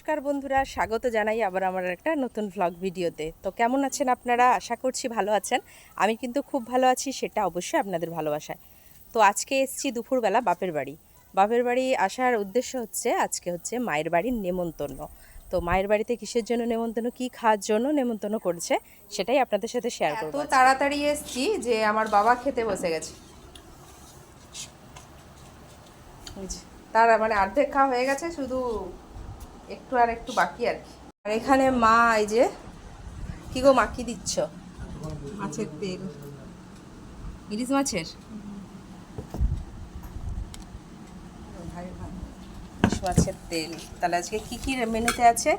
নমস্কার বন্ধুরা স্বাগত জানাই আবার আমার একটা নতুন ভ্লগ ভিডিওতে। তো কেমন আছেন আপনারা? আশা করছি ভালো আছেন। আমি কিন্তু খুব ভালো আছি সেটা অবশ্যই আপনাদের ভালোবাসায়। তো আজকে এসেছি দুপুরবেলা বাপের বাড়ি। বাপের বাড়ি আসার উদ্দেশ্য হচ্ছে আজকে হচ্ছে মায়ের বাড়ির নেমন্তন্ন। তো মায়ের বাড়িতে কিসের জন্য নেমন্তন্ন কি খাওয়ার জন্য নেমন্তন্ন করেছে সেটাই আপনাদের সাথে শেয়ার করব তো তাড়াতাড়ি এসেছি যে আমার বাবা খেতে বসে গেছে। তার মানে অর্ধেক খাওয়া হয়ে গেছে শুধু একটু আর একটু বাকি আর কি। আর এখানে মা এই যে কি গো মা কি দিচ্ছ? মাছের তেল। ইলিশ মাছের? ইলিশ মাছের তেল। তাহলে আজকে কি কি মেনুতে আছে?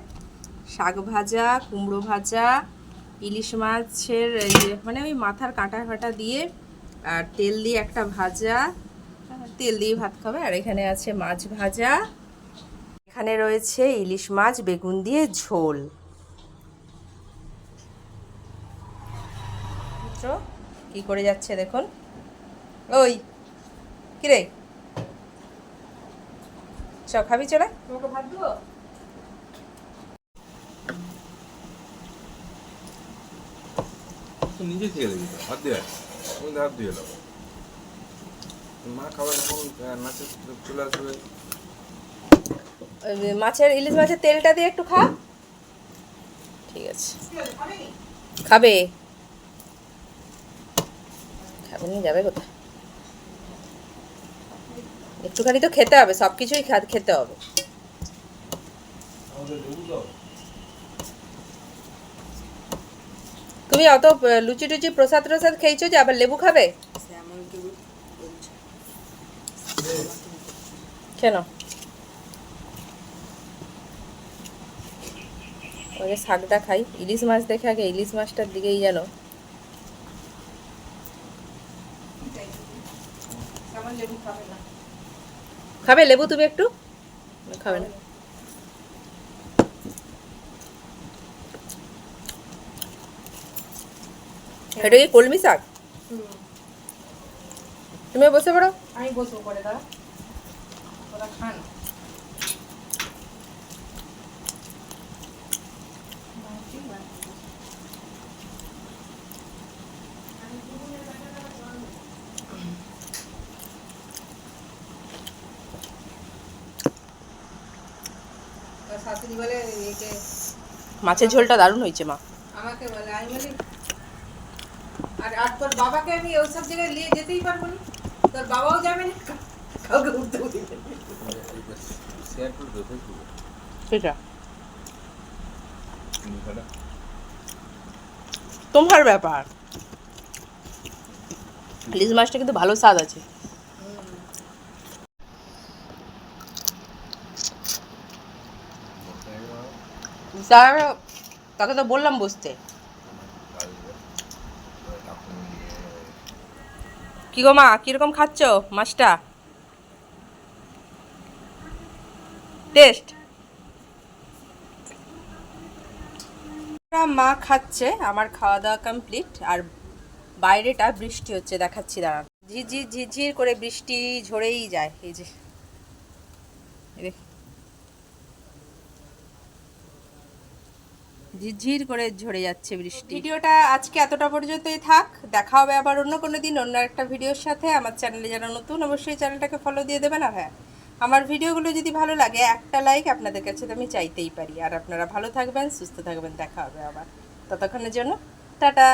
শাক ভাজা কুমড়ো ভাজা ইলিশ মাছের মানে ওই মাথার কাঁটা ফাটা দিয়ে আর তেল দিয়ে একটা ভাজা তেল দিয়ে ভাত খাবে। আর এখানে আছে মাছ ভাজা এখানে রয়েছে ইলিশ মাছ বেগুন দিয়ে ঝোল? কি করে যাচ্ছে দেখুন। ওই কিরে? চ খাবি চলে। তোমাকে ভাত দেবো? নিজে খেয়ে দেখি তো হাত দিয়ে হাত দিয়ে মা খাবার যখন আহ, নাচে চলে আসবে। মাছের ইলিশ মাছের তেলটা দিয়ে একটু খা। ঠিক আছে। খাবে? খাবে নিয়ে যাবে কোথায়? একটুখানি তো খেতে হবে সব কিছুই খেতে হবে। তুমি অত লুচি টুচি প্রসাদ প্রসাদ খেয়েছো যে আবার লেবু খাবে? কেন ওই যে শাকটা খাই ইলিশ মাছ দেখে আগে ইলিশ মাছটার দিকেই যেন। খাবে না খাবে লেবু তুমি একটু? খাবে না। এটা কি কলমি শাক? তুমি বসে পড়ো। আমি বসবো পরে দাঁড়া। ওরা খান তোর শাশুড়ি বলে একে মাছের ঝোলটা দারুণ হয়েছে মা। আমাকে বলে আমি বলি আর আর তোর বাবাকে আমি ওইসব জায়গায় নিয়ে যেতেই পারব না। তোর বাবাও যাবে না কাউকে উঠতেও দিবে না। শেয়ার করে দেবে ফেসবুকে সেটা। তোমার ব্যাপার। ইলিশ মাছটা কিন্তু ভালো স্বাদ আছে। তার- তাকে তো বললাম বসতে। কি গো মা, কীরকম খাচ্ছ মাছটা? টেস্ট। মা খাচ্ছে, আমার খাওয়া দাওয়া কমপ্লিট আর বাইরেটা বৃষ্টি হচ্ছে, দেখাচ্ছি, দাঁড়ান। ঝিরঝির ঝিরঝির করে বৃষ্টি ঝরেই যায়, এই যে। ঝিরঝির করে ঝরে যাচ্ছে বৃষ্টি। ভিডিওটা আজকে এতটা পর্যন্তই থাক। দেখা হবে আবার অন্য কোনো দিন, অন্য একটা ভিডিওর সাথে। আমার চ্যানেলে যারা নতুন, অবশ্যই চ্যানেলটাকে ফলো দিয়ে দেবেন, আর হ্যাঁ। আমার ভিডিওগুলো যদি ভালো লাগে, একটা লাইক আপনাদের কাছে তো আমি চাইতেই পারি। আর আপনারা ভালো থাকবেন, সুস্থ থাকবেন, দেখা হবে আবার। ততক্ষণের জন্য, টাটা!